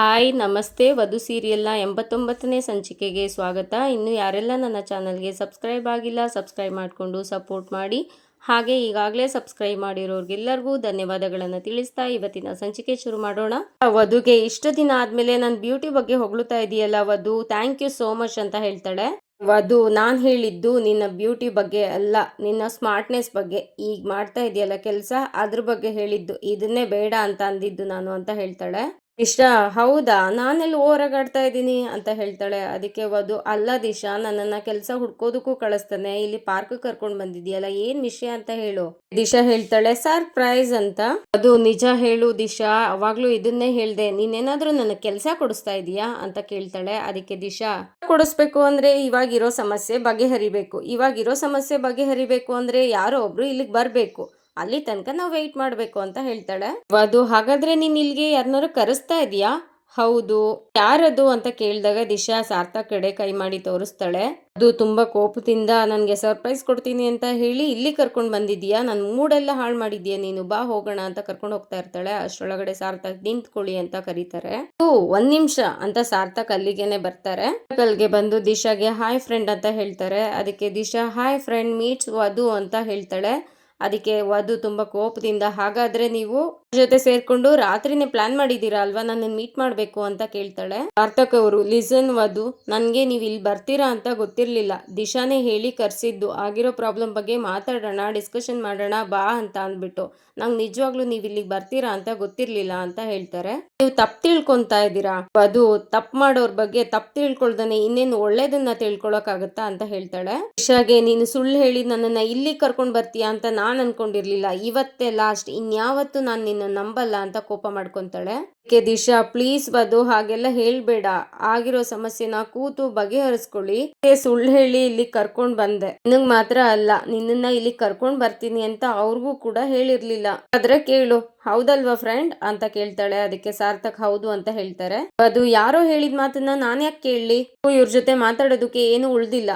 Hi, ನಮಸ್ತೆ. ವಧು ಸೀರಿಯಲ್ನ ಎಂಬತ್ತೊಂಬತ್ತನೇ ಸಂಚಿಕೆಗೆ ಸ್ವಾಗತ. ಇನ್ನು ಯಾರೆಲ್ಲ ನನ್ನ ಚಾನಲ್ಗೆ ಸಬ್ಸ್ಕ್ರೈಬ್ ಆಗಿಲ್ಲ, ಸಬ್ಸ್ಕ್ರೈಬ್ ಮಾಡಿಕೊಂಡು ಸಪೋರ್ಟ್ ಮಾಡಿ. ಹಾಗೆ ಈಗಾಗಲೇ ಸಬ್ಸ್ಕ್ರೈಬ್ ಮಾಡಿರೋರಿಗೆಲ್ಲರಿಗೂ ಧನ್ಯವಾದಗಳನ್ನು ತಿಳಿಸ್ತಾ ಇವತ್ತಿನ ಸಂಚಿಕೆ ಶುರು ಮಾಡೋಣ. ವಧುಗೆ ಇಷ್ಟು ದಿನ ಆದಮೇಲೆ ನನ್ನ ಬ್ಯೂಟಿ ಬಗ್ಗೆ ಹೊಗಳುತ್ತಾ ಇದೆಯಲ್ಲ ವಧು. ಥ್ಯಾಂಕ್ ಯು ಸೋ ಮಚ್ ಅಂತ ಹೇಳ್ತಾಳೆ. ವಧು, ನಾನು ಹೇಳಿದ್ದು ನಿನ್ನ ಬ್ಯೂಟಿ ಬಗ್ಗೆ ಅಲ್ಲ, ನಿನ್ನ ಸ್ಮಾರ್ಟ್ನೆಸ್ ಬಗ್ಗೆ. ಈಗ ಮಾಡ್ತಾ ಇದೆಯಲ್ಲ ಕೆಲಸ, ಅದ್ರ ಬಗ್ಗೆ ಹೇಳಿದ್ದು. ಇದನ್ನೇ ಬೇಡ ಅಂತ ಅಂದಿದ್ದು ನಾನು ಅಂತ ಹೇಳ್ತಾಳೆ. ದಿಶಾ, ಹೌದಾ? ನಾನೆಲ್ಲಿ ಓರಗಾಡ್ತಾ ಇದ್ದೀನಿ ಅಂತ ಹೇಳ್ತಾಳೆ. ಅದಕ್ಕೆ ವಧು, ಅಲ್ಲ ದಿಶಾ, ನನ್ನನ್ನ ಕೆಲಸ ಹುಡ್ಕೋದಕ್ಕೂ ಕಳಿಸ್ತಾನೆ. ಇಲ್ಲಿ ಪಾರ್ಕ್ ಕರ್ಕೊಂಡ್ ಬಂದಿದ್ಯಲ್ಲ ಏನ್ ವಿಷಯ ಅಂತ ಹೇಳು. ದಿಶಾ ಹೇಳ್ತಾಳೆ ಸರ್ಪ್ರೈಸ್ ಅಂತ. ಅದು ನಿಜ ಹೇಳು ದಿಶಾ, ಅವಾಗ್ಲೂ ಇದನ್ನೇ ಹೇಳ್ದೆ. ನೀನೇನಾದ್ರೂ ನನ್ನ ಕೆಲಸ ಕೊಡಿಸ್ತಾ ಇದೀಯಾ ಅಂತ ಕೇಳ್ತಾಳೆ. ಅದಕ್ಕೆ ದಿಶಾ, ಕೊಡಿಸ್ಬೇಕು ಅಂದ್ರೆ ಇವಾಗಿರೋ ಸಮಸ್ಯೆ ಬಗೆಹರಿಬೇಕು. ಇವಾಗಿರೋ ಸಮಸ್ಯೆ ಬಗೆಹರಿಬೇಕು ಅಂದ್ರೆ ಯಾರೋ ಒಬ್ರು ಇಲ್ಲಿಗೆ ಬರ್ಬೇಕು. ಅಲ್ಲಿ ತನಕ ನಾವು ವೆಯ್ಟ್ ಮಾಡಬೇಕು ಅಂತ ಹೇಳ್ತಾಳೆ. ಅದು ಹಾಗಾದ್ರೆ ನೀನು ಇಲ್ಲಿಗೆ ಯಾರನ್ನಾರು ಕರೆಸ್ತಾ ಇದೀಯಾ? ಹೌದು. ಯಾರದು ಅಂತ ಕೇಳಿದಾಗ ದಿಶಾ ಸಾರ್ಥಕ್ ಕಡೆ ಕೈ ಮಾಡಿ ತೋರಿಸ್ತಾಳೆ. ಅದು ತುಂಬಾ ಕೋಪದಿಂದ ನನಗೆ ಸರ್ಪ್ರೈಸ್ ಕೊಡ್ತೀನಿ ಅಂತ ಹೇಳಿ ಇಲ್ಲಿ ಕರ್ಕೊಂಡು ಬಂದಿದ್ಯಾ? ನನ್ನ ಮೂಡೆಲ್ಲ ಹಾಳು ಮಾಡಿದ್ಯಾ ನೀನು? ಬಾ, ಹೋಗೋಣ ಅಂತ ಕರ್ಕೊಂಡು ಹೋಗ್ತಾ ಇರ್ತಾಳೆ. ಅಷ್ಟರೊಳಗಡೆ ಸಾರ್ಥಕ್ ನಿಂತ್ಕೊಳ್ಳಿ ಅಂತ ಕರೀತಾರೆ. ಓ ಒಂದ್ ನಿಮಿಷ ಅಂತ ಸಾರ್ಥಕ್ ಅಲ್ಲಿಗೆನೆ ಬರ್ತಾರೆ. ಅಲ್ಲಿಗೆ ಬಂದು ದಿಶಾಗೆ ಹಾಯ್ ಫ್ರೆಂಡ್ ಅಂತ ಹೇಳ್ತಾರೆ. ಅದಕ್ಕೆ ದಿಶಾ ಹಾಯ್ ಫ್ರೆಂಡ್ ಮೀಟ್ಸ್ ವಧು ಅಂತ ಹೇಳ್ತಾಳೆ. ಅದಕ್ಕೆ ವಧು ತುಂಬ ಕೋಪದಿಂದ ಹಾಗಾದರೆ ನೀವು ಜೊತೆ ಸೇರ್ಕೊಂಡು ರಾತ್ರಿನೇ ಪ್ಲಾನ್ ಮಾಡಿದೀರಾ ಅಲ್ವಾ? ನನ್ನ ಮೀಟ್ ಮಾಡ್ಬೇಕು ಅಂತ ಕೇಳ್ತಾಳೆ. ಸಾರ್ಥಕ್ ಅವರು ಲಿಸನ್ ವಧು, ನನ್ಗೆ ನೀವು ಇಲ್ಲಿ ಬರ್ತೀರಾ ಅಂತ ಗೊತ್ತಿರ್ಲಿಲ್ಲ. ದಿಶಾನೇ ಹೇಳಿ ಕರ್ಸಿದ್ದು. ಆಗಿರೋ ಪ್ರಾಬ್ಲಮ್ ಬಗ್ಗೆ ಮಾತಾಡೋಣ ಡಿಸ್ಕಷನ್ ಮಾಡೋಣ, ಬಾ ಅಂತ ಅಂದ್ಬಿಟ್ಟು. ನಂಗೆ ನಿಜವಾಗ್ಲೂ ನೀವು ಇಲ್ಲಿಗೆ ಬರ್ತೀರಾ ಅಂತ ಗೊತ್ತಿರ್ಲಿಲ್ಲ ಅಂತ ಹೇಳ್ತಾರೆ. ನೀವು ತಪ್ಪು ತಿಳ್ಕೊಂತಾ ಇದ್ದೀರಾ? ಅದು ತಪ್ಪು ಮಾಡೋರ್ ಬಗ್ಗೆ ತಪ್ಪು ತಿಳ್ಕೊಳ್ದಾನೆ ಇನ್ನೇನು ಒಳ್ಳೇದನ್ನ ತಿಳ್ಕೊಳಕ್ಕಾಗತ್ತಾ ಅಂತ ಹೇಳ್ತಾಳೆ. ದಿಶಾಗೆ, ನೀನು ಸುಳ್ಳು ಹೇಳಿ ನನ್ನನ್ನ ಇಲ್ಲಿ ಕರ್ಕೊಂಡ್ ಬರ್ತೀಯಾ ಅಂತ ನಾನ್ ಅನ್ಕೊಂಡಿರ್ಲಿಲ್ಲ. ಇವತ್ತೇ ಲಾಸ್ಟ್ ಇನ್ಯಾವತ್ತು ನಾನು ನಿನ್ನ ನಂಬಲ್ಲ ಅಂತ ಕೋಪ ಮಾಡ್ಕೊಂತಾಳೆ. ಕೆ ದಿಶಾ ಪ್ಲೀಸ್ ಬದು ಹಾಗೆಲ್ಲ ಹೇಳ್ಬೇಡ. ಆಗಿರೋ ಸಮಸ್ಯೆನ ಕೂತು ಬಗೆಹರಿಸ್ಕೊಳ್ಳಿ. ಸುಳ್ಳು ಹೇಳಿ ಇಲ್ಲಿ ಕರ್ಕೊಂಡ್ ಬಂದೆ. ನಿನಗ್ ಮಾತ್ರ ಅಲ್ಲ, ನಿನ್ನನ್ನ ಇಲ್ಲಿ ಕರ್ಕೊಂಡ್ ಬರ್ತೀನಿ ಅಂತ ಅವ್ರಿಗೂ ಕೂಡ ಹೇಳಿರ್ಲಿಲ್ಲ. ಆದ್ರೆ ಕೇಳು, ಹೌದಲ್ವಾ ಫ್ರೆಂಡ್ ಅಂತ ಕೇಳ್ತಾಳೆ. ಅದಕ್ಕೆ ಸಾರ್ಥಕ್ ಹೌದು ಅಂತ ಹೇಳ್ತಾರೆ. ಅದು ಯಾರೋ ಹೇಳಿದ ಮಾತನ್ನ ನಾನ್ ಯಾಕೆ ಕೇಳಲಿ? ಇವ್ರ ಜೊತೆ ಮಾತಾಡೋದಕ್ಕೆ ಏನು ಉಳ್ದಿಲ್ಲ.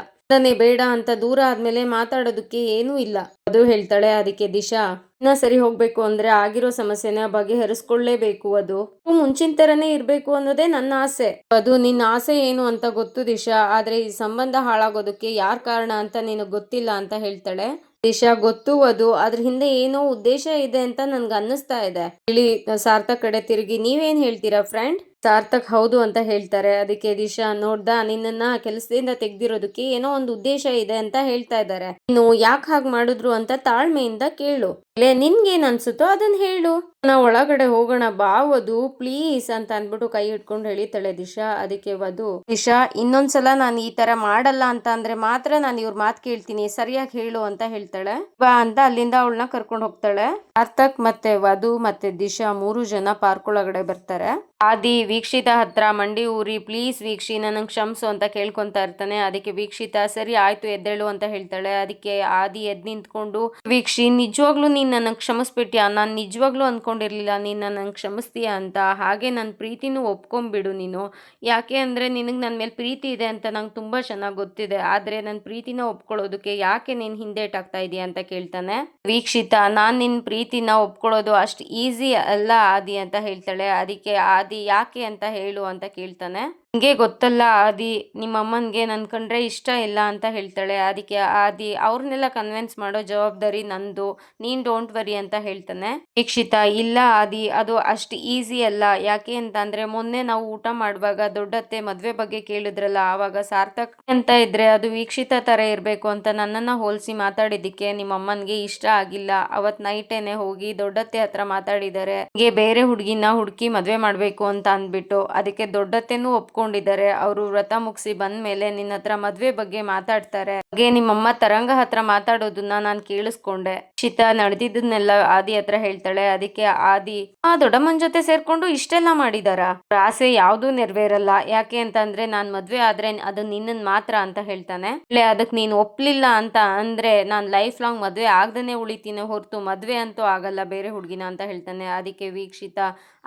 ಬೇಡ ಅಂತ ದೂರ ಆದ್ಮೇಲೆ ಮಾತಾಡೋದಕ್ಕೆ ಏನೂ ಇಲ್ಲ. ಅದು ಹೇಳ್ತಾಳೆ ಅದಕ್ಕೆ ದಿಶಾ, ಇನ್ನ ಸರಿ ಹೋಗ್ಬೇಕು ಅಂದ್ರೆ ಆಗಿರೋ ಸಮಸ್ಯೆನ ಬಗೆಹರಿಸ್ಕೊಳ್ಳೇಬೇಕು ಅದು ಮುಂಚಿನ ತರನೇ ಇರ್ಬೇಕು ಅನ್ನೋದೇ ನನ್ನ ಆಸೆ. ಅದು ನಿನ್ನ ಆಸೆ ಏನು ಅಂತ ಗೊತ್ತು ದಿಶಾ, ಆದ್ರೆ ಈ ಸಂಬಂಧ ಹಾಳಾಗೋದಕ್ಕೆ ಯಾರ್ ಕಾರಣ ಅಂತ ನಿನಗೆ ಗೊತ್ತಿಲ್ಲ ಅಂತ ಹೇಳ್ತಾಳೆ. ದಿಶಾ, ಗೊತ್ತು ಅದು ಅದ್ರ ಹಿಂದೆ ಏನೋ ಉದ್ದೇಶ ಇದೆ ಅಂತ ನನ್ಗೆ ಅನ್ನಿಸ್ತಾ ಇದೆ. ಇಲ್ಲಿ ಸಾರ್ಥಕ್ ಕಡೆ ತಿರುಗಿ ನೀವೇನ್ ಹೇಳ್ತೀರಾ ಫ್ರೆಂಡ್ ಸಾರ್ಥಕ್ ಹೌದು ಅಂತ ಹೇಳ್ತಾರೆ. ಅದಕ್ಕೆ ದಿಶಾ ನೋಡ್ದ, ನಿನ್ನನ್ನ ಕೆಲಸದಿಂದ ತೆಗ್ದಿರೋದಕ್ಕೆ ಏನೋ ಒಂದು ಉದ್ದೇಶ ಇದೆ ಅಂತ ಹೇಳ್ತಾ ಇದ್ದಾರೆ. ಇನ್ನು ಯಾಕೆ ಹಾಗೆ ಮಾಡಿದ್ರು ಅಂತ ತಾಳ್ಮೆಯಿಂದ ಕೇಳು. ಲೇ ನಿನ್ಗೇನ್ ಅನ್ಸುತ್ತೋ ಅದನ್ನ ಹೇಳು. ನಾ ಒಳಗಡೆ ಹೋಗೋಣ, ಬಾ ವಧು ಪ್ಲೀಸ್ ಅಂತ ಅಂದ್ಬಿಟ್ಟು ಕೈ ಇಟ್ಕೊಂಡು ಹೇಳಿತಾಳೆ ದಿಶಾ. ಅದಕ್ಕೆ ವಧು, ದಿಶಾ, ಇನ್ನೊಂದ್ಸಲ ನಾನು ಈ ತರ ಮಾಡಲ್ಲ ಅಂತ ಅಂದ್ರೆ ಮಾತ್ರ ನಾನು ಇವ್ರ ಮಾತು ಕೇಳ್ತೀನಿ, ಸರಿಯಾಗಿ ಹೇಳು ಅಂತ ಹೇಳ್ತಾಳೆ. ಬಾ ಅಂತ ಅಲ್ಲಿಂದ ಅವಳನ್ನ ಕರ್ಕೊಂಡು ಹೋಗ್ತಾಳೆ. ಸಾರ್ಥಕ್ ಮತ್ತೆ ವಧು ಮತ್ತೆ ದಿಶಾ ಮೂರು ಜನ ಪಾರ್ಕ್ ಒಳಗಡೆ ಬರ್ತಾರೆ. ಆದಿ, ವೀಕ್ಷಿತ ಹತ್ರ, ಮಂಡಿ ಊರಿ ಪ್ಲೀಸ್ ವೀಕ್ಷಿ ನನಗೆ ಕ್ಷಮಿಸು ಅಂತ ಕೇಳ್ಕೊಂತಾ ಇರ್ತಾನೆ. ಅದಕ್ಕೆ ವೀಕ್ಷಿತ, ಸರಿ ಆಯ್ತು, ಎದ್ದೇಳು ಅಂತ ಹೇಳ್ತಾಳೆ. ಅದಕ್ಕೆ ಆದಿ ಎದ್ ನಿಂತ್ಕೊಂಡು, ವೀಕ್ಷಿ, ನಿಜವಾಗ್ಲೂ ನೀನ್ ನನಗೆ ಕ್ಷಮಿಸ್ಬಿಟ್ಯಾ? ನಾನು ನಿಜವಾಗ್ಲೂ ಅನ್ಕೊಂಡಿರ್ಲಿಲ್ಲ ನೀನು ನನಗೆ ಕ್ಷಮಿಸ್ತೀಯ ಅಂತ. ಹಾಗೆ ನನ್ನ ಪ್ರೀತಿನೂ ಒಪ್ಕೊಂಬಿಡು ನೀನು. ಯಾಕೆ ಅಂದರೆ ನಿನಗೆ ನನ್ನ ಮೇಲೆ ಪ್ರೀತಿ ಇದೆ ಅಂತ ನಂಗೆ ತುಂಬ ಚೆನ್ನಾಗಿ ಗೊತ್ತಿದೆ. ಆದರೆ ನನ್ನ ಪ್ರೀತಿನ ಒಪ್ಕೊಳ್ಳೋದಕ್ಕೆ ಯಾಕೆ ನೀನು ಹಿಂದೇಟ್ ಆಗ್ತಾ ಇದೀಯ ಅಂತ ಕೇಳ್ತಾನೆ. ವೀಕ್ಷಿತ, ನಾನು ನಿನ್ನ ಪ್ರೀತಿನ ಒಪ್ಕೊಳ್ಳೋದು ಅಷ್ಟು ಈಸಿ ಅಲ್ಲ, ಆದಿ ಅಂತ ಹೇಳ್ತಾಳೆ. ಅದಕ್ಕೆ ಆದಿ ಯಾಕೆ ಅಂತ ಹೇಳು ಅಂತ ಕೇಳ್ತಾನೆ. ನಿಂಗೆ ಗೊತ್ತಲ್ಲ, ಆದಿ ನಿಮ್ಮ ಅಮ್ಮನಿಗೆ ನನ್ ಕಂಡ್ರೆ ಇಷ್ಟ ಇಲ್ಲ ಅಂತ ಹೇಳ್ತಾಳೆ. ಅದಕ್ಕೆ ಆದಿ, ಅವ್ರನ್ನೆಲ್ಲ ಕನ್ವಿನ್ಸ್ ಮಾಡೋ ಜವಾಬ್ದಾರಿ ನಂದು. ನೀನ್ ಡೋಂಟ್ ವರಿ ಅಂತ ಹೇಳ್ತಾನೆ. ದೀಕ್ಷಿತ, ಇಲ್ಲ ಆದಿ, ಅದು ಅಷ್ಟು ಈಸಿ ಅಲ್ಲ. ಯಾಕೆ ಅಂತ ಅಂದ್ರೆ, ಮೊನ್ನೆ ನಾವು ಊಟ ಮಾಡುವಾಗ ದೊಡ್ಡತ್ತೆ ಮದ್ವೆ ಬಗ್ಗೆ ಕೇಳಿದ್ರಲ್ಲ, ಆವಾಗ ಸಾರ್ಥಕ್ ಅಂತ ಇದ್ರೆ ಅದು ವೀಕ್ಷಿತ ತರ ಇರ್ಬೇಕು ಅಂತ ನನ್ನನ್ನ ಹೋಲಿಸಿ ಮಾತಾಡಿದ್ದಕ್ಕೆ ನಿಮ್ಮ ಅಮ್ಮನ್ಗೆ ಇಷ್ಟ ಆಗಿಲ್ಲ. ಅವತ್ ನೈಟೇನೆ ಹೋಗಿ ದೊಡ್ಡತ್ತೆ ಹತ್ರ ಮಾತಾಡಿದ್ದಾರೆ. ಬೇರೆ ಹುಡುಗಿನ ಹುಡುಕಿ ಮದ್ವೆ ಮಾಡ್ಬೇಕು ಅಂತ ಅಂದ್ಬಿಟ್ಟು, ಅದಕ್ಕೆ ದೊಡ್ಡತ್ತೆನೂ ಒಪ್ಕೊ ಒಪ್ಕೊಂಡಿದ್ದಾರೆ ಅವರು ವ್ರತ ಮುಗಿಸಿ ಬಂದ್ಮೇಲೆ ನಿನ್ನ ಹತ್ರ ಮದ್ವೆ ಬಗ್ಗೆ ಮಾತಾಡ್ತಾರೆ. ಹಾಗೆ ನಿಮ್ಮಮ್ಮ ತರಂಗ ಹತ್ರ ಮಾತಾಡೋದನ್ನ ನಾನು ಕೇಳಿಸ್ಕೊಂಡೆ. ಶಿತಾ ನಡೆದಿದ್ದನ್ನೆಲ್ಲ ಆದಿ ಹತ್ರ ಹೇಳ್ತಾಳೆ, ಅದಕ್ಕೆ ಆದಿ, ಆ ದೊಡ್ಡಮ್ಮನ ಜೊತೆ ಸೇರ್ಕೊಂಡು ಇಷ್ಟೆಲ್ಲ ಮಾಡಿದಾರ? ಆಸೆ ಯಾವ್ದು ನೆರವೇರಲ್ಲ, ಯಾಕೆ ಅಂತಂದ್ರೆ ನಾನ್ ಮದ್ವೆ ಆದ್ರೆ ಅದು ನಿನ್ನನ್ ಮಾತ್ರ ಅಂತ ಹೇಳ್ತಾನೆ. ಅದಕ್ ನೀನ್ ಒಪ್ಲಿಲ್ಲ ಅಂತ ಅಂದ್ರೆ ನಾನ್ ಲೈಫ್ ಲಾಂಗ್ ಮದ್ವೆ ಆಗ್ದನೆ ಉಳಿತೀನಿ, ಹೊರತು ಮದ್ವೆ ಅಂತೂ ಆಗಲ್ಲ, ಬೇರೆ ಹುಡುಗಿನ ಅಂತ ಹೇಳ್ತಾನೆ. ಅದಕ್ಕೆ ವೀಕ್ಷಿತ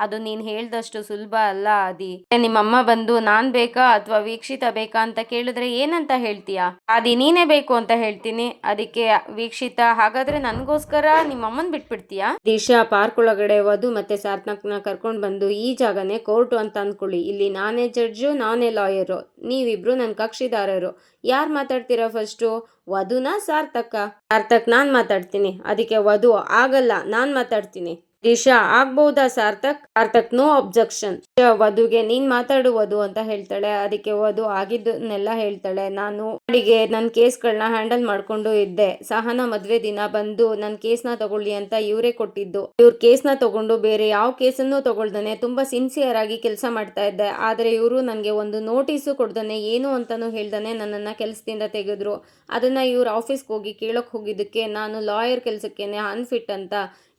ಅದು ನೀನ್ ಹೇಳ್ದಷ್ಟು ಸುಲಭ ಅಲ್ಲ ಆದಿ. ನಿಮ್ಮಮ್ಮ ಬಂದು ನಾನ್ ಬೇಕಾ ಅಥವಾ ವೀಕ್ಷಿತ ಬೇಕಾ ಅಂತ ಕೇಳಿದ್ರೆ ಏನಂತ ಹೇಳ್ತೀಯಾ? ಆದಿ, ನೀನೇ ಬೇಕು ಅಂತ ಹೇಳ್ತೀನಿ. ಅದಕ್ಕೆ ವೀಕ್ಷಿತ ಹಾಗಾದ್ರೆ ನನ್ಗೂ ನನಗೋಸ್ಕರ ನಿಮ್ಮ ಅಮ್ಮನ್ ಬಿಟ್ಬಿಡ್ತೀಯಾ? ದಿಶಾ ಪಾರ್ಕ್ ಒಳಗಡೆ ವಧು ಮತ್ತೆ ಸಾರ್ಥಕ್ನ ಕರ್ಕೊಂಡು ಬಂದು ಈ ಜಾಗನೇ ಕೋರ್ಟು ಅಂತ ಅಂದ್ಕೊಳ್ಳಿ ಇಲ್ಲಿ ನಾನೇ ಜಡ್ಜು, ನಾನೇ ಲಾಯರು. ನೀವಿಬ್ರು ನನ್ನ ಕಕ್ಷಿದಾರರು. ಯಾರು ಮಾತಾಡ್ತೀರಾ ಫಸ್ಟು? ವಧುನಾ ಸಾರ್ಥಕ? ಸಾರ್ಥಕ್ ನಾನ್ ಮಾತಾಡ್ತೀನಿ. ಅದಕ್ಕೆ ವಧು ಆಗಲ್ಲ, ನಾನ್ ಮಾತಾಡ್ತೀನಿ. ದಿಶಾ ಆಗ್ಬಹುದಾ ಸಾರ್ಥಕ್? ಸಾರ್ಥಕ್ ನೋ ಅಬ್ಜೆಕ್ಷನ್ ವಧುಗೆ ನೀನ್ ಮಾತಾಡು ವಧು ಅಂತ ಹೇಳ್ತಾಳೆ. ಅದಕ್ಕೆ ವಧು ಆಗಿದ್ದನ್ನೆಲ್ಲ ಹೇಳ್ತಾಳೆ. ನಾನು ಅಡಿಗೆ ನನ್ನ ಕೇಸ್ಗಳನ್ನ ಹ್ಯಾಂಡಲ್ ಮಾಡ್ಕೊಂಡು ಇದ್ದೆ. ಸಹನ ಮದ್ವೆ ದಿನ ಬಂದು ನನ್ನ ಕೇಸ್ನ ತಗೊಳ್ಳಿ ಅಂತ ಇವರೇ ಕೊಟ್ಟಿದ್ದು. ಇವ್ರ ಕೇಸ್ನ ತಗೊಂಡು ಬೇರೆ ಯಾವ ಕೇಸನ್ನು ತಗೊಳ್ದಾನೆ ತುಂಬಾ ಸಿನ್ಸಿಯರ್ ಆಗಿ ಕೆಲಸ ಮಾಡ್ತಾ ಇದ್ದೆ. ಆದ್ರೆ ಇವರು ನನಗೆ ಒಂದು ನೋಟಿಸು ಕೊಡ್ದಾನೆ ಏನು ಅಂತಾನು ಹೇಳ್ದನೆ ನನ್ನನ್ನ ಕೆಲಸದಿಂದ ತೆಗೆದ್ರು. ಅದನ್ನ ಇವ್ರ ಆಫೀಸ್ಗೆ ಹೋಗಿ ಕೇಳಕ್ ಹೋಗಿದ್ದಕ್ಕೆ ನಾನು ಲಾಯರ್ ಕೆಲಸಕ್ಕೇನೆ ಅನ್ಫಿಟ್ ಅಂತ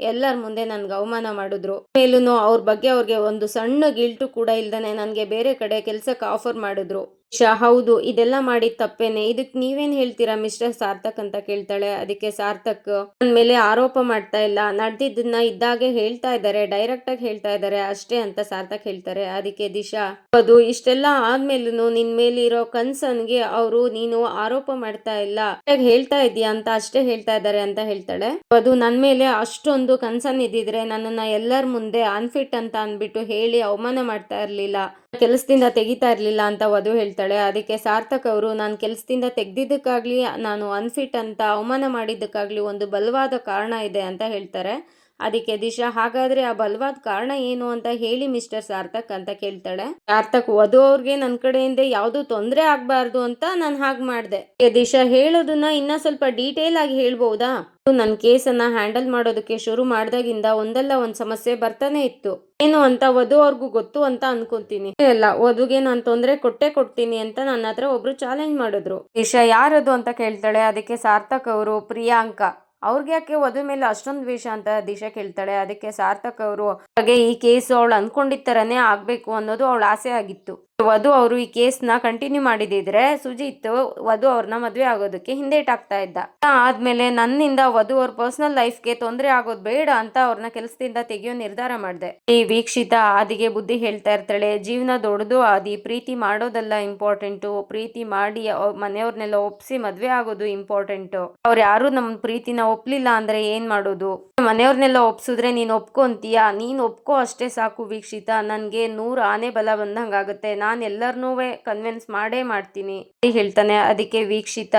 ಎಲ್ಲರ ಮುಂದೆ ನನ್ಗೆ ಅವಮಾನ ಮಾಡಿದ್ರು. ಮೇಲೂ ಅವ್ರ ಬಗ್ಗೆ ಅವ್ರಿಗೆ ಒಂದು ಸಣ್ಣ ಗಿಲ್ಟು ಕೂಡ ಇಲ್ದೇ ನನಗೆ ಬೇರೆ ಕಡೆ ಕೆಲ್ಸಕ್ಕೆ ಆಫರ್ ಮಾಡಿದ್ರು. ಶಾ, ಹೌದು, ಇದೆಲ್ಲ ಮಾಡಿದ ತಪ್ಪೇನೆ. ಇದಕ್ ನೀವೇನ್ ಹೇಳ್ತೀರಾ ಮಿಸ್ಟರ್ ಸಾರ್ಥಕ್ ಅಂತ ಕೇಳ್ತಾಳೆ. ಅದಕ್ಕೆ ಸಾರ್ಥಕ್, ನನ್ ಮೇಲೆ ಆರೋಪ ಮಾಡ್ತಾ ಇಲ್ಲ. ನಡೆದಿದ್ದನ್ನ ಇದ್ದಾಗೆ ಹೇಳ್ತಾ ಇದ್ದಾರೆ ಡೈರೆಕ್ಟ್ ಆಗಿ ಹೇಳ್ತಾ ಇದ್ದಾರೆ. ಅಷ್ಟೇ ಅಂತ ಸಾರ್ಥಕ್ ಹೇಳ್ತಾರೆ. ಅದಕ್ಕೆ ದಿಶಾ ಅದು ಇಷ್ಟೆಲ್ಲ ಆದ್ಮೇಲೂ ನಿನ್ ಮೇಲಿರೋ ಕನ್ಸನ್ಗೆ ಅವರು ನೀನು ಆರೋಪ ಮಾಡ್ತಾ ಇಲ್ಲ. ಹೇಳ್ತಾ ಇದೀಯ ಅಂತ ಅಷ್ಟೇ ಹೇಳ್ತಾ ಇದ್ದಾರೆ ಅಂತ ಹೇಳ್ತಾಳೆ. ಅದು ನನ್ ಮೇಲೆ ಅಷ್ಟೊಂದು ಕನ್ಸನ್ ಇದ್ದಿದ್ರೆ ನನ್ನನ್ನ ಎಲ್ಲರ ಮುಂದೆ ಅನ್ಫಿಟ್ ಅಂತ ಅನ್ಬಿಟ್ಟು ಹೇಳಿ ಅವಮಾನ ಮಾಡ್ತಾ ಇರ್ಲಿಲ್ಲ. ಕೆಲಸದಿಂದ ತೆಗಿತಾ ಇರ್ಲಿಲ್ಲ ಅಂತ ವಧು ಹೇಳ್ತಾಳೆ. ಅದಕ್ಕೆ ಸಾರ್ಥಕ್ ಅವರು, ನಾನು ಕೆಲಸದಿಂದ ತೆಗ್ದಿದ್ದಕ್ಕಾಗ್ಲಿ, ನಾನು ಅನ್ಫಿಟ್ ಅಂತ ಅವಮಾನ ಮಾಡಿದ್ದಕ್ಕಾಗ್ಲಿ ಒಂದು ಬಲವಾದ ಕಾರಣ ಇದೆ ಅಂತ ಹೇಳ್ತಾರೆ. ಅದಕ್ಕೆ ದಿಶಾ, ಹಾಗಾದ್ರೆ ಆ ಬಲವಾದ ಕಾರಣ ಏನು ಅಂತ ಹೇಳಿ ಮಿಸ್ಟರ್ ಸಾರ್ಥಕ್ ಅಂತ ಕೇಳ್ತಾಳೆ. ಸಾರ್ಥಕ್, ವಧು ಅವ್ರಿಗೆ ನನ್ನ ಕಡೆಯಿಂದ ಯಾವ್ದು ತೊಂದರೆ ಆಗ್ಬಾರ್ದು ಅಂತ ನಾನು ಹಾಗೆ ಮಾಡಿದೆ. ದಿಶಾ, ಹೇಳೋದನ್ನ ಇನ್ನ ಸ್ವಲ್ಪ ಡೀಟೇಲ್ ಆಗಿ ಹೇಳ್ಬಹುದಾ ನನ್ನ ಕೇಸನ್ನ ಹ್ಯಾಂಡಲ್ ಮಾಡೋದಕ್ಕೆ ಶುರು ಮಾಡ್ದಾಗಿಂದ ಒಂದಲ್ಲ ಒಂದ್ ಸಮಸ್ಯೆ ಬರ್ತಾನೆ ಇತ್ತು. ಏನು ಅಂತ ವಧು ಅವ್ರಿಗೂ ಗೊತ್ತು ಅಂತ ಅನ್ಕೊಂತೀನಿ. ಅಲ್ಲ, ವಧುಗೆ ನಾನು ತೊಂದರೆ ಕೊಟ್ಟೆ ಕೊಡ್ತೀನಿ ಅಂತ ನನ್ನ ಹತ್ರ ಒಬ್ರು ಚಾಲೆಂಜ್ ಮಾಡಿದ್ರು. ದಿಶಾ, ಯಾರದು ಅಂತ ಕೇಳ್ತಾಳೆ? ಅದಕ್ಕೆ ಸಾರ್ಥಕ್ ಅವರು, ಪ್ರಿಯಾಂಕ. ಅವ್ರಿಗೆ ಯಾಕೆ ವಧು ಮೇಲೆ ಅಷ್ಟೊಂದು ದ್ವೇಷ ಅಂತ ದಿಶಾ ಕೇಳ್ತಾಳೆ? ಅದಕ್ಕೆ ಸಾರ್ಥಕ್ ಅವರು ಹಾಗೆ ಈ ಕೇಸ್ ಅವಳು ಅನ್ಕೊಂಡಿದ್ ಥರನೇ ಆಗ್ಬೇಕು ಅನ್ನೋದು ಅವಳ ಆಸೆ ಆಗಿತ್ತು. ವಧು ಅವರು ಈ ಕೇಸ್ನ ಕಂಟಿನ್ಯೂ ಮಾಡಿದಿದ್ರೆ ಸುಜಿತ್ ವಧು ಅವ್ರನ್ನ ಮದ್ವೆ ಆಗೋದಕ್ಕೆ ಹಿಂದೇಟ್ ಆಗ್ತಾ ಇದ್ದ. ಆದ್ಮೇಲೆ ನನ್ನಿಂದ ವಧು ಅವ್ರ ಪರ್ಸನಲ್ ಲೈಫ್ಗೆ ತೊಂದರೆ ಆಗೋದು ಬೇಡ ಅಂತ ಅವ್ರನ್ನ ಕೆಲಸದಿಂದ ತೆಗೆಯೋ ನಿರ್ಧಾರ ಮಾಡಿದೆ. ಈ ವೀಕ್ಷಿತ ಆದಿಗೆ ಬುದ್ಧಿ ಹೇಳ್ತಾ ಇರ್ತಾಳೆ, ಜೀವನ ದೊಡ್ಡದು ಆದಿ ಪ್ರೀತಿ ಮಾಡೋದಲ್ಲ ಇಂಪಾರ್ಟೆಂಟು ಪ್ರೀತಿ ಮಾಡಿ ಮನೆಯವ್ರನ್ನೆಲ್ಲ ಒಪ್ಸಿ ಮದ್ವೆ ಆಗೋದು ಇಂಪಾರ್ಟೆಂಟು ಅವ್ರು ಯಾರು ನಮ್ಮ ಪ್ರೀತಿನ ಒಪ್ಲಿಲ್ಲ ಅಂದ್ರೆ ಏನ್ ಮಾಡೋದು? ಮನೆಯವ್ರನ್ನೆಲ್ಲ ಒಪ್ಸಿದ್ರೆ ನೀನ್ ಒಪ್ಕೊಂತೀಯ? ನೀನ್ ಒಪ್ಕೋ ಅಷ್ಟೇ ಸಾಕು ವೀಕ್ಷಿತ. ನನ್ಗೆ ನೂರು ಆನೆ ಬಲ ಬಂದಂಗಾಗುತ್ತೆ. ನಾನ್ ಎಲ್ಲರನ್ನೂ ಕನ್ವಿನ್ಸ್ ಮಾಡೇ ಮಾಡ್ತೀನಿ. ಹೇಳ್ತಾನೆ ಅದಕ್ಕೆ ವೀಕ್ಷಿತ.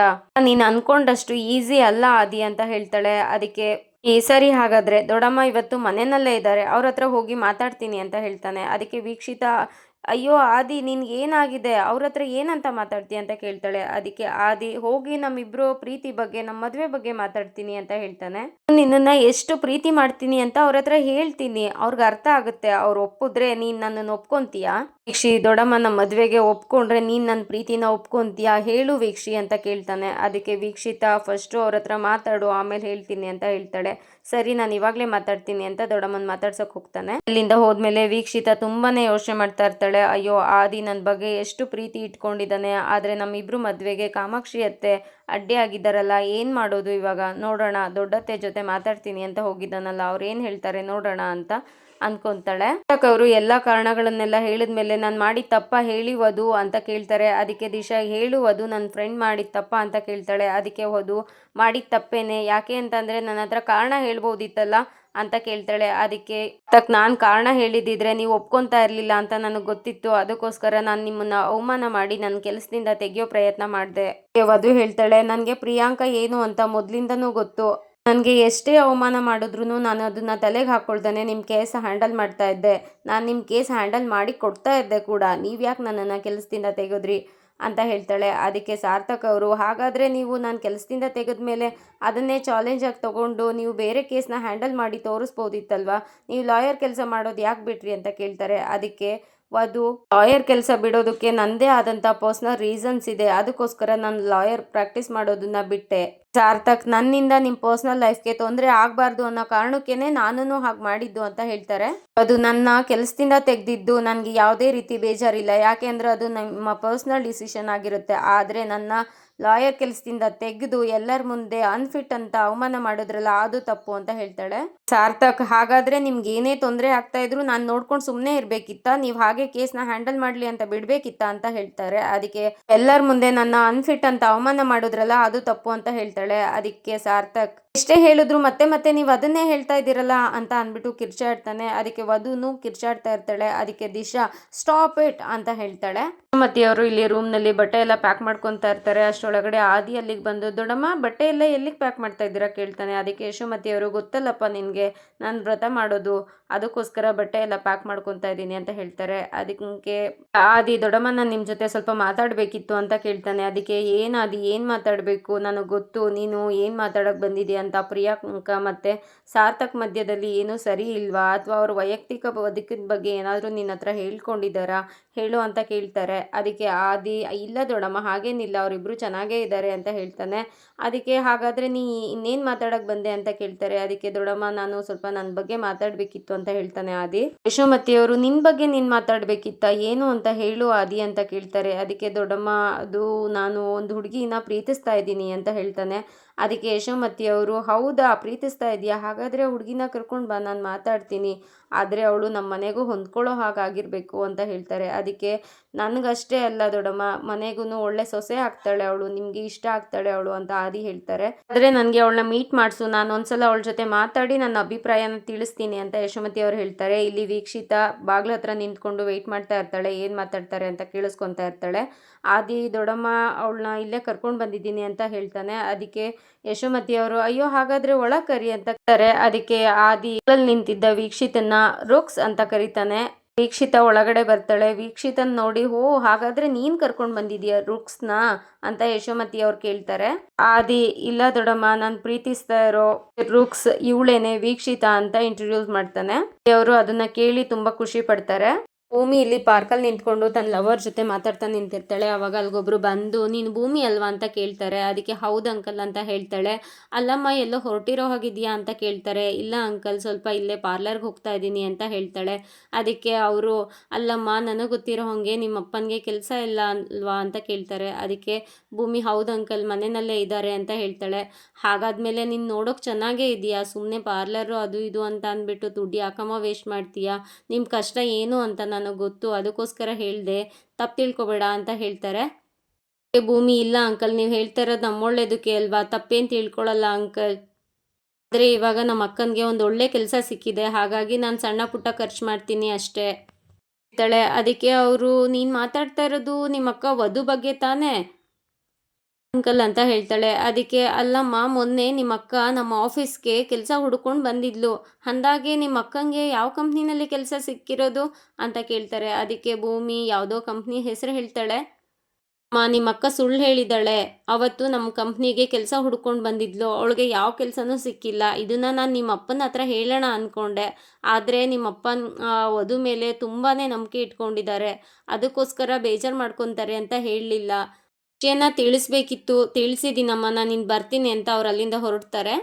ನೀನ್ ಅನ್ಕೊಂಡಷ್ಟು ಈಸಿ ಅಲ್ಲ ಆದಿ ಅಂತ ಹೇಳ್ತಾಳೆ. ಅದಕ್ಕೆ ಈ ಸರಿ ಹಾಗಾದ್ರೆ ದೊಡ್ಡಮ್ಮ ಇವತ್ತು ಮನೆಯಲ್ಲೇ ಇದ್ದಾರೆ. ಅವ್ರ ಹತ್ರ ಹೋಗಿ ಮಾತಾಡ್ತೀನಿ ಅಂತ ಹೇಳ್ತಾನೆ. ಅದಕ್ಕೆ ವೀಕ್ಷಿತ ಅಯ್ಯೋ ಆದಿ ನಿನ್ಗೆ ಏನಾಗಿದೆ? ಅವ್ರ ಹತ್ರ ಏನಂತ ಮಾತಾಡ್ತೀಯ ಅಂತ ಕೇಳ್ತಾಳೆ. ಅದಕ್ಕೆ ಆದಿ, ಹೋಗಿ ನಮ್ಮಿಬ್ರು ಪ್ರೀತಿ ಬಗ್ಗೆ ನಮ್ಮ ಮದುವೆ ಬಗ್ಗೆ ಮಾತಾಡ್ತೀನಿ ಅಂತ ಹೇಳ್ತಾನೆ. ನಿನ್ನನ್ನ ಎಷ್ಟು ಪ್ರೀತಿ ಮಾಡ್ತೀನಿ ಅಂತ ಅವ್ರ ಹತ್ರ ಹೇಳ್ತೀನಿ. ಅವ್ರಿಗೆ ಅರ್ಥ ಆಗುತ್ತೆ. ಅವ್ರು ಒಪ್ಪಿದ್ರೆ ನೀನ್ ನನ್ನನ್ನು ಒಪ್ಕೊಂತೀಯ? ವೀಕ್ಷಿ ದೊಡ್ಡಮ್ಮ ನಮ್ಮ ಮದುವೆಗೆ ಒಪ್ಕೊಂಡ್ರೆ ನೀನ್ ನನ್ನ ಪ್ರೀತಿನ ಒಪ್ಕೊಂತೀಯ? ಹೇಳು ವೀಕ್ಷಿ ಅಂತ ಕೇಳ್ತಾನೆ. ಅದಕ್ಕೆ ವೀಕ್ಷಿತ ಫಸ್ಟು ಅವ್ರ ಹತ್ರ ಮಾತಾಡು, ಆಮೇಲೆ ಹೇಳ್ತೀನಿ ಅಂತ ಹೇಳ್ತಾಳೆ. ಸರಿ, ನಾನು ಇವಾಗಲೇ ಮಾತಾಡ್ತೀನಿ ಅಂತ ದೊಡ್ಡಮ್ಮನ ಮಾತಾಡ್ಸೋಕೆ ಹೋಗ್ತಾನೆ. ಅಲ್ಲಿಂದ ಹೋದ್ಮೇಲೆ ವೀಕ್ಷಿತ ತುಂಬಾನೇ ಯೋಚನೆ ಮಾಡ್ತಾ ಇರ್ತಾಳೆ. ಅಯ್ಯೋ, ಆದಿ ನನ್ನ ಬಗ್ಗೆ ಎಷ್ಟು ಪ್ರೀತಿ ಇಟ್ಕೊಂಡಿದ್ದಾನೆ, ಆದರೆ ನಮ್ಮಿಬ್ರು ಮದುವೆಗೆ ಕಾಮಾಕ್ಷಿ ಅತ್ತೆ ಅಡ್ಡಿ ಆಗಿದ್ದಾರಲ್ಲ, ಏನು ಮಾಡೋದು ಇವಾಗ? ನೋಡೋಣ ದೊಡ್ಡತ್ತೆ ಜೊತೆ ಮಾತಾಡ್ತೀನಿ ಅಂತ ಹೋಗಿದ್ದಾನಲ್ಲ, ಅವ್ರು ಏನು ಹೇಳ್ತಾರೆ ನೋಡೋಣ ಅಂತ ಅನ್ಕೊಂತಾಳೆ. ಅವರು ಎಲ್ಲ ಕಾರಣಗಳನ್ನೆಲ್ಲ ಹೇಳಿದ್ಮೇಲೆ ನಾನು ಮಾಡಿದ ತಪ್ಪ ಹೇಳಿ ವಧು ಅಂತ ಕೇಳ್ತಾರೆ, ಅದಕ್ಕೆ ದಿಶಾ ಹೇಳುವದು ನನ್ನ ಫ್ರೆಂಡ್ ಮಾಡಿದ ತಪ್ಪ ಅಂತ ಕೇಳ್ತಾಳೆ, ಅದಕ್ಕೆ ವಧು ಮಾಡಿದ ತಪ್ಪೇನೆ, ಯಾಕೆ ಅಂತಂದ್ರೆ ನನ್ನ ಹತ್ರ ಕಾರಣ ಹೇಳ್ಬೋದಿತ್ತಲ್ಲ ಅಂತ ಕೇಳ್ತಾಳೆ. ಅದಕ್ಕೆ ತಕ್ ನಾನು ಕಾರಣ ಹೇಳಿದಿದ್ರೆ ನೀವು ಒಪ್ಕೊಂತಾ ಇರಲಿಲ್ಲ ಅಂತ ನನಗೆ ಗೊತ್ತಿತ್ತು. ಅದಕ್ಕೋಸ್ಕರ ನಾನು ನಿಮ್ಮನ್ನ ಅವಮಾನ ಮಾಡಿ ನನ್ನ ಕೆಲಸದಿಂದ ತೆಗೆಯೋ ಪ್ರಯತ್ನ ಮಾಡಿದೆ. ವಧು ಹೇಳ್ತಾಳೆ, ನನಗೆ ಪ್ರಿಯಾಂಕಾ ಏನು ಅಂತ ಮೊದಲಿಂದನೂ ಗೊತ್ತು. ನನಗೆ ಎಷ್ಟೇ ಅವಮಾನ ಮಾಡಿದ್ರು ನಾನು ಅದನ್ನ ತಲೆಗೆ ಹಾಕೊಳ್ತಾನೆ ನಿಮ್ಮ ಕೇಸ್ ಹ್ಯಾಂಡಲ್ ಮಾಡ್ತಾ ಇದ್ದೆ. ನಾನು ನಿಮ್ಮ ಕೇಸ್ ಹ್ಯಾಂಡಲ್ ಮಾಡಿ ಕೊಡ್ತಾ ಇದ್ದೆ ಕೂಡ. ನೀವು ಯಾಕೆ ನನ್ನನ್ನು ಕೆಲಸದಿಂದ ತೆಗೆದ್ರಿ? ಅಂತ ಹೇಳ್ತಾಳೆ. ಅದಕ್ಕೆ ಸಾರ್ಥಕ್ ಅವರು, ಹಾಗಾದರೆ ನೀವು ನಾನು ಕೆಲಸದಿಂದ ತೆಗೆದ ಮೇಲೆ ಅದನ್ನೇ ಚಾಲೆಂಜಾಗಿ ತೊಗೊಂಡು ನೀವು ಬೇರೆ ಕೇಸ್ನ ಹ್ಯಾಂಡಲ್ ಮಾಡಿ ತೋರಿಸ್ಬೋದಿತ್ತಲ್ವ? ನೀವು ಲಾಯರ್ ಕೆಲಸ ಮಾಡೋದು ಯಾಕೆ ಬಿಟ್ರಿ? ಅಂತ ಕೇಳ್ತಾರೆ. ಅದಕ್ಕೆ, ವಧು ಲಾಯರ್ ಕೆಲಸ ಬಿಡೋದಕ್ಕೆ ನನ್ನದೇ ಆದಂಥ ಪರ್ಸ್ನಲ್ ರೀಸನ್ಸ್ ಇದೆ. ಅದಕ್ಕೋಸ್ಕರ ನಾನು ಲಾಯರ್ ಪ್ರಾಕ್ಟೀಸ್ ಮಾಡೋದನ್ನು ಬಿಟ್ಟೆ. ಸಾರ್ಥಕ್, ನನ್ನಿಂದ ನಿಮ್ಮ ಪರ್ಸ್ನಲ್ ಲೈಫ್ಗೆ ತೊಂದರೆ ಆಗಬಾರ್ದು ಅನ್ನೋ ಕಾರಣಕ್ಕೇನೆ ನಾನು ಹಾಗೆ ಮಾಡಿದ್ದು ಅಂತ ಹೇಳ್ತಾರೆ. ಅದು ನನ್ನ ಕೆಲಸದಿಂದ ತೆಗೆದಿದ್ದು, ನನಗೆ ಯಾವುದೇ ರೀತಿ ಬೇಜಾರಿಲ್ಲ. ಯಾಕೆ ಅಂದರೆ ಅದು ನಮ್ಮ ಪರ್ಸ್ನಲ್ ಡಿಸಿಷನ್ ಆಗಿರುತ್ತೆ. ಆದರೆ ನನ್ನ ಲಾಯರ್ ಕೆಲಸದಿಂದ ತೆಗೆದು ಎಲ್ಲರ ಮುಂದೆ ಅನ್ಫಿಟ್ ಅಂತ ಅವಮಾನ ಮಾಡಿದ್ರಲ್ಲ, ಅದು ತಪ್ಪು ಅಂತ ಹೇಳ್ತಾಳೆ. ಸಾರ್ಥಕ್, ಹಾಗಾದ್ರೆ ನಿಮ್ಗೆ ಏನೇ ತೊಂದರೆ ಆಗ್ತಾ ಇದ್ರು ನಾನು ನೋಡ್ಕೊಂಡು ಸುಮ್ಮನೆ ಇರಬೇಕಿತ್ತ? ನೀವು ಹಾಗೆ ಕೇಸ್ನ ಹ್ಯಾಂಡಲ್ ಮಾಡಲಿ ಅಂತ ಬಿಡಬೇಕಿತ್ತ ಅಂತ ಹೇಳ್ತಾರೆ. ಅದಕ್ಕೆ ಎಲ್ಲರ ಮುಂದೆ ನನ್ನ ಅನ್ಫಿಟ್ ಅಂತ ಅವಮಾನ ಮಾಡಿದ್ರಲ್ಲ, ಅದು ತಪ್ಪು ಅಂತ ಹೇಳ್ತಾಳೆ. ಅದಕ್ಕೆ ಸಾರ್ಥಕ್ ಎಷ್ಟೇ ಹೇಳಿದ್ರು ಮತ್ತೆ ಮತ್ತೆ ನೀವು ಅದನ್ನೇ ಹೇಳ್ತಾ ಇದ್ದೀರಲ್ಲ ಅಂತ ಅಂದ್ಬಿಟ್ಟು ಕಿರ್ಚಾಡ್ತಾನೆ. ಅದಕ್ಕೆ ವಧುನು ಕಿರ್ಚಾಡ್ತಾ ಇರ್ತಾಳೆ. ಅದಕ್ಕೆ ದಿಶಾ, ಸ್ಟಾಪ್ ಇಟ್ ಅಂತ ಹೇಳ್ತಾಳೆ. ಮತ್ತೆ ಅವರು ಇಲ್ಲಿ ರೂಮ್ನಲ್ಲಿ ಬಟ್ಟೆ ಎಲ್ಲ ಪ್ಯಾಕ್ ಮಾಡ್ಕೊತಾ ಇರ್ತಾರೆ. ಅಷ್ಟರೊಳಗಡೆ ಆದಿ ಅಲ್ಲಿಗೆ ಬಂದು ದೊಡ್ಡಮ್ಮ ಬಟ್ಟೆ ಎಲ್ಲ ಎಲ್ಲಿಗೆ ಪ್ಯಾಕ್ ಮಾಡ್ತಾ ಇದ್ದೀರಾ? ಕೇಳ್ತಾನೆ. ಅದಕ್ಕೆ ಯಶೋಮತಿ ಅವರು, ಗೊತ್ತಲ್ಲಪ್ಪ ನಿನಗೆ. ನಾನು ವ್ರತ ಮಾಡೋದು. ಅದಕ್ಕೋಸ್ಕರ ಬಟ್ಟೆ ಎಲ್ಲ ಪ್ಯಾಕ್ ಮಾಡ್ಕೊತಾ ಇದ್ದೀನಿ ಅಂತ ಹೇಳ್ತಾರೆ. ಅದಕ್ಕೆ ಆದಿ ದೊಡ್ಡಮ್ಮ ನಾನು ನಿಮ್ಮ ಜೊತೆ ಸ್ವಲ್ಪ ಮಾತಾಡಬೇಕಿತ್ತು ಅಂತ ಕೇಳ್ತಾನೆ. ಅದಕ್ಕೆ, ಏನು ಆದಿ, ಏನು ಮಾತಾಡಬೇಕು? ನನಗೆ ಗೊತ್ತು. ನೀನು ಏನು ಮಾತಾಡೋಕೆ ಬಂದಿದೆಯಾ? ಅಂತ ಪ್ರಿಯಾಂಕ ಮತ್ತು ಸಾರ್ಥಕ್ ಮಧ್ಯದಲ್ಲಿ ಏನೂ ಸರಿ ಇಲ್ವಾ? ಅಥವಾ ಅವ್ರ ವೈಯಕ್ತಿಕ ಬದುಕಿನ ಬಗ್ಗೆ ಏನಾದರೂ ನಿನ್ನ ಹತ್ರ ಹೇಳ್ಕೊಂಡಿದ್ದಾರಾ? ಹೇಳು ಅಂತ ಕೇಳ್ತಾರೆ. ಅದಕ್ಕೆ ಆದಿ, ಇಲ್ಲ ದೊಡ್ಡಮ್ಮ, ಹಾಗೇನಿಲ್ಲ. ಅವರಿಬ್ಬರು ಚೆನ್ನಾಗೇ ಇದ್ದಾರೆ ಅಂತ ಹೇಳ್ತಾನೆ. ಅದಕ್ಕೆ ಹಾಗಾದರೆ ನೀ ಇನ್ನೇನು ಮಾತಾಡೋಕೆ ಬಂದೆ ಅಂತ ಕೇಳ್ತಾರೆ. ಅದಕ್ಕೆ ದೊಡ್ಡಮ್ಮ, ನಾನು ಸ್ವಲ್ಪ ನನ್ನ ಬಗ್ಗೆ ಮಾತಾಡಬೇಕಿತ್ತು ಅಂತ ಹೇಳ್ತಾನೆ ಆದಿ. ಯಶೋಮತಿಯವರು ನಿನ್ನ ಬಗ್ಗೆ ನೀನು ಮಾತಾಡಬೇಕಿತ್ತ? ಏನು ಅಂತ ಹೇಳು ಆದಿ ಅಂತ ಕೇಳ್ತಾರೆ. ಅದಕ್ಕೆ ದೊಡ್ಡಮ್ಮ, ಅದು ನಾನು ಒಂದು ಹುಡುಗಿನ ಪ್ರೀತಿಸ್ತಾ ಇದ್ದೀನಿ ಅಂತ ಹೇಳ್ತಾನೆ. ಅದಕ್ಕೆ ಯಶೋಮತಿಯವರು ಹೌದಾ, ಪ್ರೀತಿಸ್ತಾ ಇದೆಯಾ ಹಾಗಾದರೆ ಹುಡುಗಿನ ಕರ್ಕೊಂಡು ಬಾ, ನಾನು ಮಾತಾಡ್ತೀನಿ. ಆದರೆ ಅವಳು ನಮ್ಮ ಮನೆಗೂ ಹೊಂದ್ಕೊಳ್ಳೋ ಹಾಗಾಗಿರಬೇಕು ಅಂತ ಹೇಳ್ತಾರೆ. ಅದಕ್ಕೆ, ನನಗಷ್ಟೇ ಅಲ್ಲ ದೊಡ್ಡಮ್ಮ ಮನೆಗೂ ಒಳ್ಳೆ ಸೊಸೆ ಆಗ್ತಾಳೆ ಅವಳು, ನಿಮಗೆ ಇಷ್ಟ ಆಗ್ತಾಳೆ ಅವಳು, ಅಂತ ಆದಿ ಹೇಳ್ತಾರೆ. ಆದರೆ ನನಗೆ ಅವಳನ್ನ ಮೀಟ್ ಮಾಡಿಸು, ನಾನು ಒಂದ್ಸಲ ಅವಳ ಜೊತೆ ಮಾತಾಡಿ ನನ್ನ ಅಭಿಪ್ರಾಯನ ತಿಳಿಸ್ತೀನಿ ಅಂತ ಯಶೋಮತಿ ಅವರು ಹೇಳ್ತಾರೆ. ಇಲ್ಲಿ ವೀಕ್ಷಿತ ಬಾಗ್ಲ ಹತ್ರ ನಿಂತ್ಕೊಂಡು ವೆಯ್ಟ್ ಮಾಡ್ತಾ ಇರ್ತಾಳೆ, ಏನು ಮಾತಾಡ್ತಾರೆ ಅಂತ ಕೇಳಿಸ್ಕೊತಾ ಇರ್ತಾಳೆ. ಆದಿ, ದೊಡ್ಡಮ್ಮ, ಅವಳನ್ನ ಇಲ್ಲೇ ಕರ್ಕೊಂಡು ಬಂದಿದ್ದೀನಿ, ಅಂತ ಹೇಳ್ತಾನೆ. ಅದಕ್ಕೆ ಯಶೋಮತಿ ಅವರು, ಅಯ್ಯೋ ಹಾಗಾದ್ರೆ ಒಳ ಕರಿ ಅಂತ ಕರೀತಾರೆ ಅದಕ್ಕೆ ಆದಿ ನಿಂತಿದ್ದ ವೀಕ್ಷಿತನ ರುಕ್ಸ್ ಅಂತ ಕರೀತಾನೆ. ವೀಕ್ಷಿತ ಒಳಗಡೆ ಬರ್ತಾಳೆ. ವೀಕ್ಷಿತನ್ ನೋಡಿ, ಹೋ, ಹಾಗಾದ್ರೆ ನೀನ್ ಕರ್ಕೊಂಡ್ ಬಂದಿದೀಯ ರುಕ್ಸ್ನ? ಅಂತ ಯಶೋಮತಿ ಅವ್ರು ಕೇಳ್ತಾರೆ. ಆದಿ, ಇಲ್ಲ ದೊಡಮ್ಮ, ನಾನು ಪ್ರೀತಿಸ್ತಾ ಇರೋ ರುಕ್ಸ್ ಇವಳೇನೆ ವೀಕ್ಷಿತ ಅಂತ ಇಂಟ್ರೊಡ್ಯೂಸ್ ಮಾಡ್ತಾನೆ. ಅವರು ಅದನ್ನ ಕೇಳಿ ತುಂಬಾ ಖುಷಿ ಪಡ್ತಾರೆ. ಭೂಮಿ ಇಲ್ಲಿ ಪಾರ್ಕಲ್ಲಿ ನಿಂತ್ಕೊಂಡು ತನ್ನ ಲವರ್ ಜೊತೆ ಮಾತಾಡ್ತಾ ನಿಂತಿರ್ತಾಳೆ. ಅವಾಗ ಅಲ್ಗೊಬ್ರು ಬಂದು, ನೀನು ಭೂಮಿ ಅಲ್ವಾ? ಅಂತ ಕೇಳ್ತಾರೆ. ಅದಕ್ಕೆ ಹೌದು ಅಂಕಲ್ ಅಂತ ಹೇಳ್ತಾಳೆ. ಅಲ್ಲಮ್ಮ, ಎಲ್ಲೋ ಹೊರಟಿರೋ ಹಾಗಿದೆಯಾ? ಅಂತ ಕೇಳ್ತಾರೆ. ಇಲ್ಲ ಅಂಕಲ್ ಸ್ವಲ್ಪ ಇಲ್ಲೇ ಪಾರ್ಲರ್ಗೆ ಹೋಗ್ತಾ ಇದ್ದೀನಿ ಅಂತ ಹೇಳ್ತಾಳೆ. ಅದಕ್ಕೆ ಅವರು, ಅಲ್ಲಮ್ಮ, ನನಗೆ ಗೊತ್ತಿರೋ ಹಾಗೆ ನಿಮ್ಮ ಅಪ್ಪನಿಗೆ ಕೆಲಸ ಇಲ್ಲ ಅಲ್ವಾ? ಅಂತ ಕೇಳ್ತಾರೆ. ಅದಕ್ಕೆ, ಭೂಮಿ ಹೌದು ಅಂಕಲ್ ಮನೆಯಲ್ಲೇ ಇದ್ದಾರೆ ಅಂತ ಹೇಳ್ತಾಳೆ. ಹಾಗಾದ್ಮೇಲೆ, ನೀನು ನೋಡೋಕೆ ಚೆನ್ನಾಗೇ ಇದೆಯಾ ಸುಮ್ಮನೆ ಪಾರ್ಲರು ಅದು ಇದು ಅಂತ ಅಂದ್ಬಿಟ್ಟು ದುಡ್ಡು ಯಾಕಮ್ಮ ವೇಸ್ಟ್ ಮಾಡ್ತೀಯಾ? ನಿಮ್ಮ ಕಷ್ಟ ಏನು ಅಂತ ನನಗೆ ಗೊತ್ತು, ಅದಕ್ಕೋಸ್ಕರ ಹೇಳಿದೆ, ತಪ್ಪು ತಿಳ್ಕೊಬೇಡ ಅಂತ ಹೇಳ್ತಾರೆ. ಭೂಮಿ, ಇಲ್ಲ ಅಂಕಲ್, ನೀವು ಹೇಳ್ತಾ ಇರೋದು ನಮ್ಮೊಳ್ಳೇದಕ್ಕೆ ಅಲ್ವಾ? ತಪ್ಪೇನು ತಿಳ್ಕೊಳ್ಳಲ್ಲ ಅಂಕಲ್. ಆದರೆ ಇವಾಗ ನಮ್ಮ ಅಕ್ಕನಿಗೆ ಒಂದು ಒಳ್ಳೆ ಕೆಲಸ ಸಿಕ್ಕಿದೆ, ಹಾಗಾಗಿ ನಾನು ಸಣ್ಣ ಪುಟ್ಟ ಖರ್ಚು ಮಾಡ್ತೀನಿ ಅಷ್ಟೇ. ಹೇಳ್ತಾಳೆ, ಅದಕ್ಕೆ ಅವರು, ನೀನು ಮಾತಾಡ್ತಾ ಇರೋದು ನಿಮ್ಮ ಅಕ್ಕ ವಧು ಬಗ್ಗೆ ತಾನೇ? ಅಂಕಲ್ ಅಂತ ಹೇಳ್ತಾಳೆ. ಅದಕ್ಕೆ, ಅಲ್ಲಮ್ಮ, ಮೊನ್ನೆ ನಿಮ್ಮ ಅಕ್ಕ ನಮ್ಮ ಆಫೀಸ್ಗೆ ಕೆಲಸ ಹುಡ್ಕೊಂಡು ಬಂದಿದ್ಲು. ಅಂದಾಗೆ ನಿಮ್ಮ ಅಕ್ಕಂಗೆ ಯಾವ ಕಂಪ್ನಿನಲ್ಲಿ ಕೆಲಸ ಸಿಕ್ಕಿರೋದು? ಅಂತ ಕೇಳ್ತಾರೆ. ಅದಕ್ಕೆ ಭೂಮಿ ಯಾವುದೋ ಕಂಪ್ನಿ ಹೆಸರು ಹೇಳ್ತಾಳೆ. ಅಮ್ಮ ನಿಮ್ಮ ಅಕ್ಕ ಸುಳ್ಳು ಹೇಳಿದ್ದಾಳೆ. ಅವತ್ತು ನಮ್ಮ ಕಂಪ್ನಿಗೆ ಕೆಲಸ ಹುಡ್ಕೊಂಡು ಬಂದಿದ್ಲು. ಅವಳಿಗೆ ಯಾವ ಕೆಲಸನೂ ಸಿಕ್ಕಿಲ್ಲ. ಇದನ್ನು ನಾನು ನಿಮ್ಮ ಅಪ್ಪನ ಹತ್ರ ಹೇಳೋಣ ಅಂದ್ಕೊಂಡೆ ಆದರೆ ನಿಮ್ಮ ಅಪ್ಪನ ವಧು ಮೇಲೆ ತುಂಬಾ ನಂಬಿಕೆ ಇಟ್ಕೊಂಡಿದ್ದಾರೆ. ಅದಕ್ಕೋಸ್ಕರ ಬೇಜಾರು ಮಾಡ್ಕೊತಾರೆ ಅಂತ ಹೇಳಲಿಲ್ಲ. ವಿಷಯನ ತಿಳಿಸ್ಬೇಕಿತ್ತು. ತಿಳಿಸಿದ್ದೀನಮ್ಮ ನಾನು ಇನ್ನು ಬರ್ತೀನಿ ಅಂತ ಅವ್ರು ಅಲ್ಲಿಂದ ಹೊರಡ್ತಾರೆ.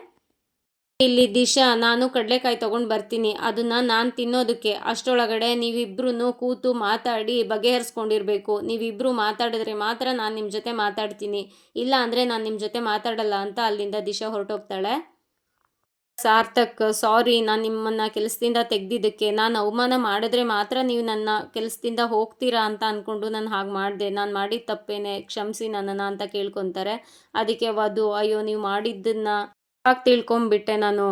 ಇಲ್ಲಿ ದಿಶಾ, ನಾನು ಕಡಲೆಕಾಯಿ ತೊಗೊಂಡು ಬರ್ತೀನಿ. ಅದನ್ನು ನಾನು ತಿನ್ನೋದಕ್ಕೆ. ಅಷ್ಟರೊಳಗಡೆ ನೀವಿಬ್ರು ಕೂತು ಮಾತಾಡಿ ಬಗೆಹರಿಸ್ಕೊಂಡಿರ್ಬೇಕು. ನೀವಿಬ್ಬರು ಮಾತಾಡಿದ್ರೆ ಮಾತ್ರ ನಾನು ನಿಮ್ಮ ಜೊತೆ ಮಾತಾಡ್ತೀನಿ. ಇಲ್ಲ ಅಂದರೆ ನಾನು ನಿಮ್ಮ ಜೊತೆ ಮಾತಾಡಲ್ಲ ಅಂತ ಅಲ್ಲಿಂದ ದಿಶಾ ಹೊರಟೋಗ್ತಾಳೆ. ಸಾರ್ಥಕ್, ಸಾರಿ, ನಾನು ನಿಮ್ಮನ್ನು ಕೆಲಸದಿಂದ ತೆಗೆದಿದ್ದಕ್ಕೆ. ನಾನು ಅವಮಾನ ಮಾಡಿದ್ರೆ ಮಾತ್ರ ನೀವು ನನ್ನ ಕೆಲಸದಿಂದ ಹೋಗ್ತೀರಾ ಅಂತ ಅಂದ್ಕೊಂಡು ನಾನು ಹಾಗೆ ಮಾಡಿದೆ. ನಾನು ಮಾಡಿದ ತಪ್ಪೇನೆ. ಕ್ಷಮಿಸಿ ನನ್ನನ್ನು ಅಂತ ಕೇಳ್ಕೊತಾರೆ. ಅದಕ್ಕೆ ವಧು, ಅಯ್ಯೋ, ನೀವು ಮಾಡಿದ್ದನ್ನು ಹಾಗೆ ತಿಳ್ಕೊಂಬಿಟ್ಟೆ ನಾನು.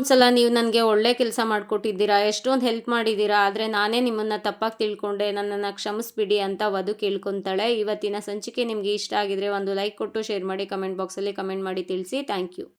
ಒಂದ್ಸಲ ನೀವು ನನಗೆ ಒಳ್ಳೆ ಕೆಲಸ ಮಾಡಿಕೊಟ್ಟಿದ್ದೀರಾ? ಎಷ್ಟೊಂದು ಹೆಲ್ಪ್ ಮಾಡಿದ್ದೀರಾ? ಆದರೆ ನಾನೇ ನಿಮ್ಮನ್ನು ತಪ್ಪಾಗಿ ತಿಳ್ಕೊಂಡೆ. ನನ್ನನ್ನು ಕ್ಷಮಿಸ್ಬಿಡಿ ಅಂತ ವಧು ಕೇಳ್ಕೊತಾಳೆ. ಇವತ್ತಿನ ಸಂಚಿಕೆ ನಿಮಗೆ ಇಷ್ಟ ಆಗಿದ್ರೆ ಒಂದು ಲೈಕ್ ಕೊಟ್ಟು, ಶೇರ್ ಮಾಡಿ, ಕಮೆಂಟ್ ಬಾಕ್ಸಲ್ಲಿ ಕಮೆಂಟ್ ಮಾಡಿ ತಿಳಿಸಿ. Thank you.